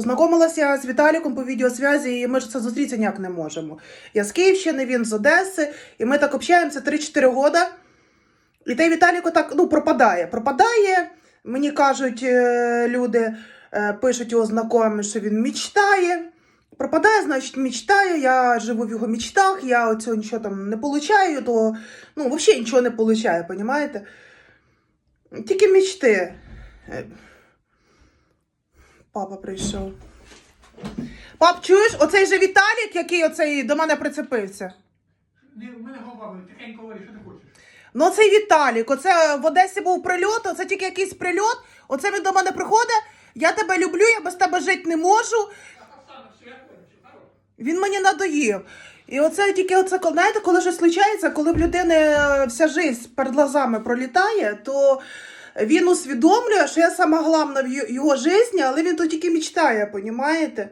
Познайомилася з Віталіком по відеосвязі, і ми ж це зустрітися ніяк не можемо. Я з Київщини, він з Одеси, і ми так общаємося 3-4 года. І той Віталік отак ну, пропадає. Пропадає. Мені кажуть е, люди, е, пишуть його знайомі, що він мечтає. Пропадає, значить, мечтає. Я живу в його мечтах, я оцього нічого там не получаю, то ну, взагалі нічого не получаю, понімаєте? Тільки мечти. Папа прийшов. Пап, чуєш, оцей же Віталік, який оцей до мене прицепився. Не, в мене голова тихенько говори, що ти хочеш. Ну, цей Віталік, оце в Одесі був прильот, оце тільки якийсь прильот. Оце він до мене приходить. Я тебе люблю, я без тебе жити не можу. Він мені надоїв. І оце тільки оце, знаєте, коли щось случається, коли в людини вся життя перед глазами пролітає, то він усвідомлює, що я сама головна в його житті, але він то тільки мечтає, понімаєте?